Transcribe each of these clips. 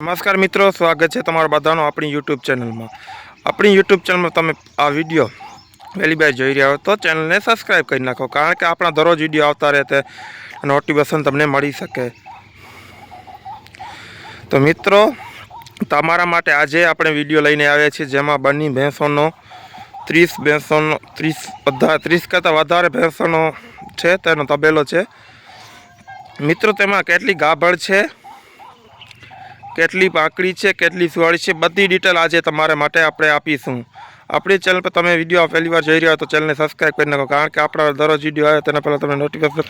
નમસ્કાર મિત્રો, સ્વાગત છે તમારા બધાનો આપણી યુટ્યુબ ચેનલમાં. આપણી યુટ્યુબ ચેનલમાં તમે આ વીડિયો વાર જોઈ રહ્યા હો તો ચેનલને સબસ્ક્રાઈબ કરી નાખો, કારણ કે આપણા દરરોજ વીડિયો આવતા રહે તે નોટિફિકેશન તમને મળી શકે. તો મિત્રો, તમારા માટે આજે આપણે વીડિયો લઈને આવ્યા છીએ જેમાં બંને ભેંસોનો ત્રીસ ભેંસોનો, ત્રીસ બધા ત્રીસ કરતાં વધારે ભેંસોનો છે, તેનો તબેલો છે. મિત્રો, તેમાં કેટલી ગાભળ છે? કેટલી પાંકડી છે, કેટલી સુવાળી છે, બધી ડિટેલ આજે તમારા માટે આપણે આપીશું. આપણી ચેનલ પર તમે વીડિયો પહેલી વાર જોઈ રહ્યા તો ચેનલને સબસ્ક્રાઈબ કરી નાખો, કારણ કે આપણા દરરોજ વીડિયો આવે તેના પહેલાં તમને નોટિફિકેશન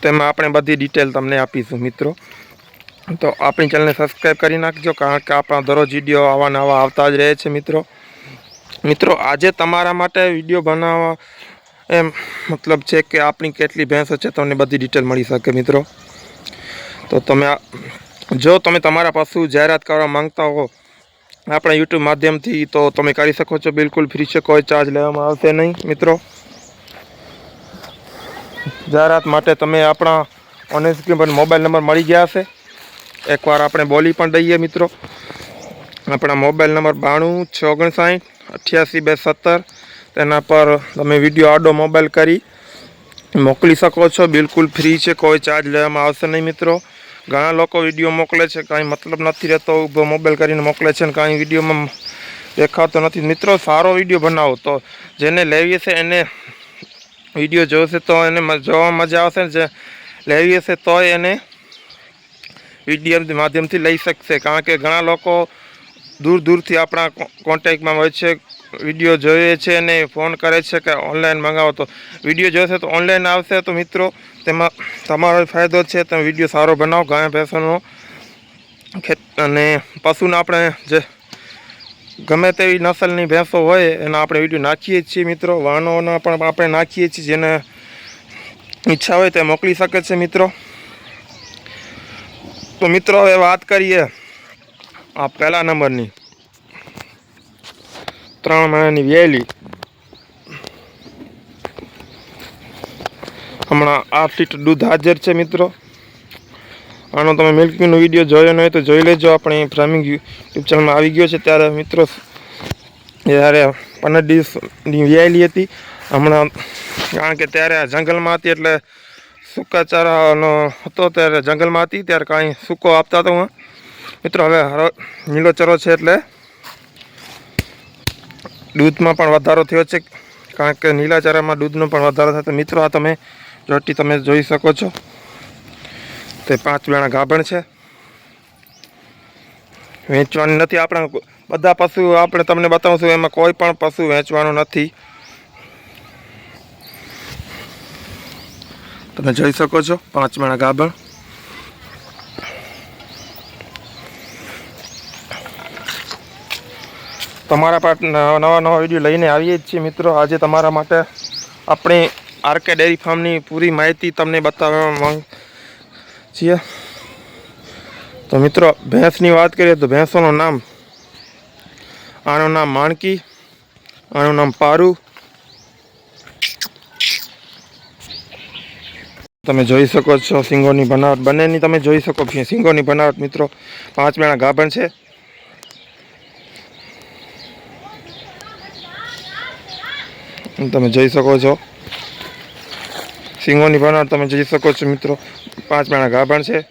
તેમાં આપણે બધી ડિટેલ તમને આપીશું, મિત્રો. તો આપણી ચેનલને સબસ્ક્રાઈબ કરી નાખજો, કારણ કે આપણા દરરોજ વીડિયો આવા નવા આવતા જ રહે છે, મિત્રો. મિત્રો, આજે તમારા માટે વીડિયો બનાવવા એમ મતલબ છે કે આપણી કેટલી ભેંસો છે, તમને બધી ડિટેલ મળી શકે, મિત્રો. તો તમે જો તમે તમારા પશુ જાહેરાત કરવા માંગતા હો આપણા યુટ્યુબ માધ્યમથી, તો તમે કરી શકો છો. બિલકુલ ફ્રી છે. કોઈ ચાર્જ લેવામાં આવશે નહીં, મિત્રો. જાહેરાત માટે તમે આપણા ઓન પર મોબાઈલ નંબર મળી ગયા હશે. એકવાર આપણે બોલી પણ દઈએ, મિત્રો. આપણા મોબાઈલ નંબર બાણું છ ઓગણસાઠ અઠ્યાસી, બે સત્તર. તેના પર તમે વીડિયો આડો મોબાઈલ કરી મોકલી શકો છો. બિલકુલ ફ્રી છે. કોઈ ચાર્જ લેવામાં આવશે નહીં, મિત્રો. ઘણા લોકો વીડિયો મોકલે છે, કાંઈ મતલબ નથી રહેતો ઊભો મોબાઈલ કરીને મોકલે છે ને કાંઈ વિડીયોમાં દેખાતો નથી. મિત્રો, સારો વીડિયો બનાવો તો જેને લેવી હશે એને વીડિયો જોશે તો એને જોવા મજા આવશે જે લેવી હશે તો એને વીડિયો માધ્યમથી લઈ શકશે. કારણ કે ઘણા લોકો દૂર દૂરથી આપણા કોન્ટેક્ટમાં હોય છે, વીડિયો જોઈએ છે અને ફોન કરે છે કે ઓનલાઈન મંગાવો તો વીડિયો જોશે તો ઓનલાઈન આવશે તો મિત્રો તેમાં તમારો ફાયદો છે, તમે વીડિયો સારો બનાવો, ગાય, ભેંસોનો અને પશુને આપણે જે ગમે તેવી નસલની ભેંસો હોય, એના આપણે વીડિયો નાખીએ છીએ મિત્રો. વાહનોના પણ આપણે નાખીએ છીએ, જેને ઈચ્છા હોય તે મોકલી શકે છે મિત્રો. તો મિત્રો, હવે વાત કરીએ આ પહેલા નંબરની. ત્રણ મહિનાની વેલી. હમણાં આઠ લીટર દૂધ હાજર છે મિત્રો. આનો તમે મિલ્કીનો વીડિયો જોયો ન તો જોઈ લેજો. આપણે ફ્રામિંગ યુટ્યુબ ચેનલમાં આવી ગયો છે. ત્યારે મિત્રો જ્યારે પંદર દિવસની વ્યાયેલી હતી, હમણાં કારણ કે ત્યારે જંગલમાં હતી એટલે સૂકા ચારાનો હતો ત્યારે જંગલમાં હતી, ત્યારે કાંઈ સૂકો આપતા હતો હું. મિત્રો, હવે હરો ચરો છે એટલે દૂધમાં પણ વધારો થયો છે. કારણ કે નીલા ચારામાં દૂધનો પણ વધારો થતો મિત્રો, આ તમે જોટી તમે જોઈ શકો છો. તે પાંચ વેણા ગાભણ છે. વેચવાની નથી આપણા બધા પશુ આપણે તમને બતાવશું, એમાં કોઈ પણ પશુ વેચવાનું નથી. તમે જોઈ શકો છો, પાંચ વેણા ગાભણ. તમારા પાટ નવા નવા વીડિયો લઈને આવીએ જ છીએ મિત્રો. આજે તમારા માટે આપણે આરકે ડેરી ફાર્મની પૂરી માહિતી તમને બતાવવા માંગ છીએ. તો મિત્રો, ભેંસની વાત કરીએ તો ભેંસોનું નામ, આનું નામ માણકી, આનું નામ પારુ. તમે જોઈ શકો છો સિંગોની બનાવટ, બંનેની તમે જોઈ શકો છો. સિંગોની બનાવટ મિત્રો પાંચ મેણા ગાભણ છે. તમે જોઈ શકો છો. સિંગોની બનાવટ તમે જોઈ શકો છો મિત્રો. પાંચ માણા ગાભણ છે.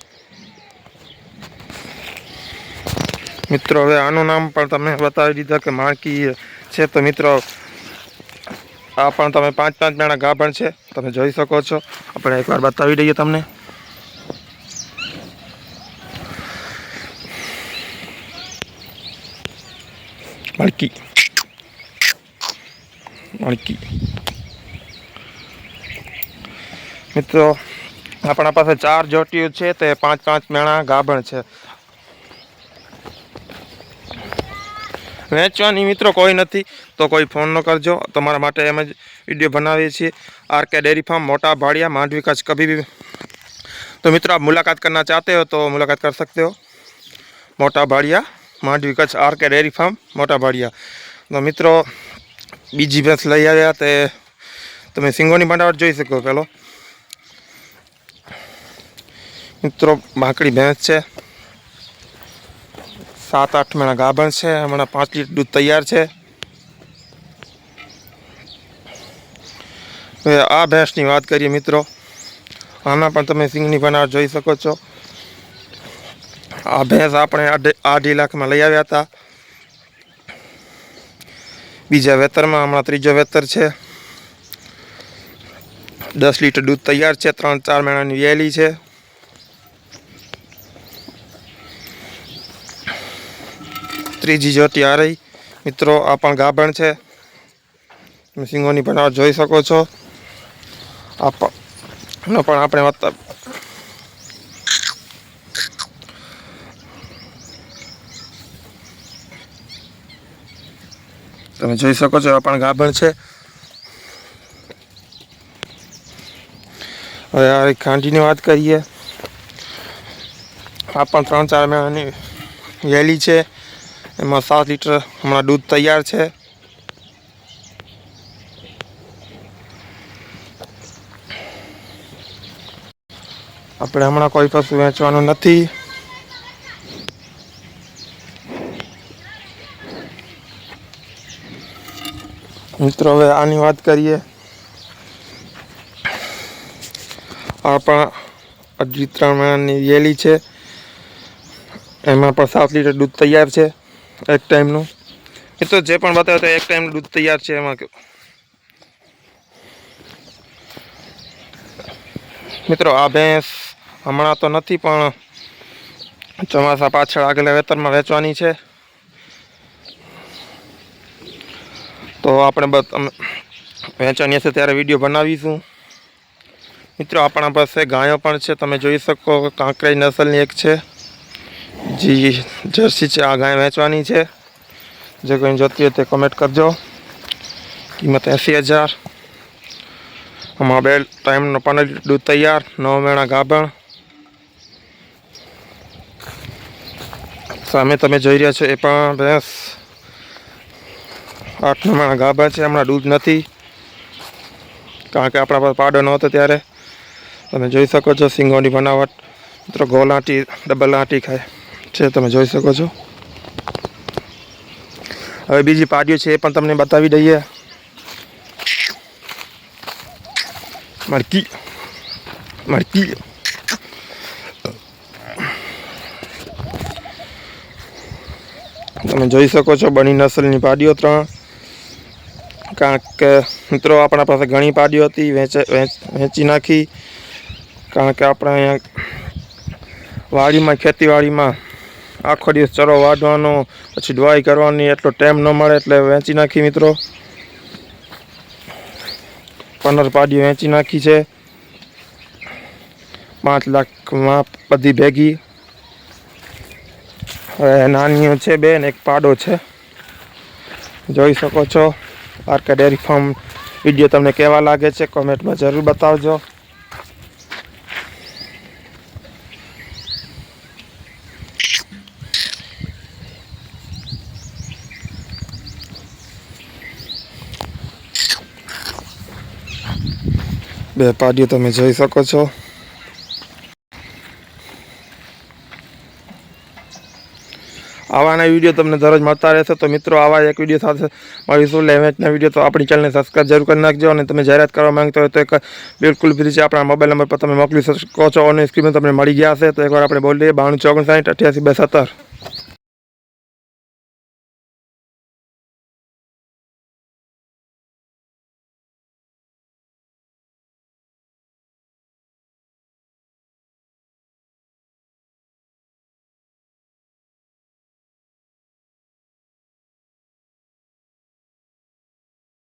મિત્રો, હવે આનું નામ પણ તમે બતાવી દીધા કે માણકી છે તો મિત્રો, આ પણ તમે પાંચ પાંચ માણા ગાભણ છે. તમે જોઈ શકો છો. આપણે એકવાર બતાવી દઈએ તમને. માણકી. માણકી. મિત્રો, આપણા પાસે ચાર જોટીઓ છે તે પાંચ પાંચ મેણા ગાભણ છે. વેચવાની મિત્રો કોઈ નથી, તો કોઈ ફોન ન કરજો. તમારા માટે એમ જ વીડિયો બનાવીએ છીએ. આર કે ડેરી ફાર્મ, મોટા ભાડિયા માંડ વિકાસ કભી બી. તો મિત્રો, આપ મુલાકાત કરના ચાહતે હો તો મુલાકાત કરી શકતે હો. મોટા ભાડિયા માંડ Vikas R K dairy farm, મોટા ભાડિયા. તો મિત્રો, બીજી ભેંસ લઈ આવ્યા તે તમે સિંગોની બનાવટ જોઈ શકો પેલો. મિત્રો બાંકડી ભેંસ છે. સાત, આઠ મહિના ગાભણ છે. હમણાં પાંચ લીટર દૂધ તૈયાર છે. હવે આ ભેંસની વાત કરીએ મિત્રો. આમાં પણ તમે સિંગની બનાવટ જોઈ શકો છો. આ ભેંસ આપણે અઢી લાખમાં લઈ આવ્યા હતા. બીજા વેતરમાં હમણાં ત્રીજો વેતર છે. દસ લીટર દૂધ તૈયાર છે. ત્રણ, ચાર મહિનાની વેલી છે. ત્રીજી જોટી આ રહી. મિત્રો, આ પણ ગાભણ છે. તમે સિંગોની બનાવટ જોઈ શકો છો. આ પણ આપણે વાત તમે જોઈ શકો છો, આ પણ ગાભણ છે. હવે આ ખાંડીની વાત કરીએ. આ પણ ત્રણ ચાર મહિનાની વેલી છે. એમાં સાત લીટર હમણાં દૂધ તૈયાર છે. આપણે હમણાં કોઈ પશુ વેચવાનું નથી. મિત્રો, હવે આની વાત કરીએ. આ પણ અઢી ત્રણ મહિનાની વેલી છે. એમાં પણ સાત લીટર દૂધ તૈયાર છે. એક ટાઈમનું? એ તો જે પણ બતાવ્યો તો એક ટાઈમનું દૂધ તૈયાર છે એમાં મિત્રો, આ ભેંસ હમણાં તો નથી, પણ ચોમાસા પાછળ આગલા વેતરમાં વેચવાની છે. તો આપણે વેચવાની હશે ત્યારે વીડિયો બનાવીશું. મિત્રો, આપણા પાસે ગાયો પણ છે, તમે જોઈ શકો, કાંકરેજ નસલની એક છે. જી જર્સી છે. આ ગાય વેચવાની છે. જે કોઈ જોતી હોય તે કમેન્ટ કરજો. કિંમત એંસી હજાર. આમાં બે ટાઈમનો પંદર દૂધ તૈયાર, નવ મેણા ગાભણ. સામે તમે જોઈ રહ્યા છો એ પણ ભેંસ. આઠ, નવ ગાભા છે. હમણાં દૂધ નથી. કારણ કે આપણા પાસે પાડો નહોતો ત્યારે. તમે જોઈ શકો છો સિંગોની બનાવટ. મિત્રો ગોલ આંટી, ડબલ આંટી ખાય. છે, તમે જોઈ શકો છો. હવે બીજી પાડીઓ છે એ પણ તમને બતાવી દઈએ. મરકી મરકી. તમે જોઈ શકો છો બની નસલની પાડીઓ ત્રણ. કારણ કે મિત્રો આપણા પાસે ઘણી પાડીઓ હતી, વેચે વેચ- નાખી. કારણ કે આપણે અહીંયા વાડીમાં, ખેતીવાડીમાં આખો દિવસ ચરો વાઢવાનો, પછી દવાઈ કરવાની, એટલો ટાઈમ ન મળે એટલે વેચી નાખી મિત્રો. પંદર પાડીઓ વેચી નાખી છે. પાંચ લાખમાં બધી ભેગી. હવે નાનીઓ છે બે ને એક પાડો છે. જોઈ શકો છો. આરકે ડેરી ફાર્મ વીડિયો તમને કેવા લાગે છે કોમેન્ટમાં જરૂર બતાવજો. બે પાડીઓ તમે જોઈ શકો છો. આવાના વીડિયો તમને દરરોજ મળતા રહેશે. તો મિત્રો, આવા એક વીડિયો સાથે મળીશું. લેવેચના વીડિયો, તો આપણી ચેનલને સબસ્ક્રાઈબ જરૂર કરી નાખજો અને તમે જાહેરાત કરવા માંગતા હોય તો એક બિલકુલ ફ્રી છે. આપણા મોબાઈલ નંબર પર તમે મોકલી શકો છો. અને સ્ક્રીન તમને મળી ગયા હશે. તો એકવાર આપણે બોલીએ. બાણું ચોગણસાઠ અઠ્યાસી બે સત્તર.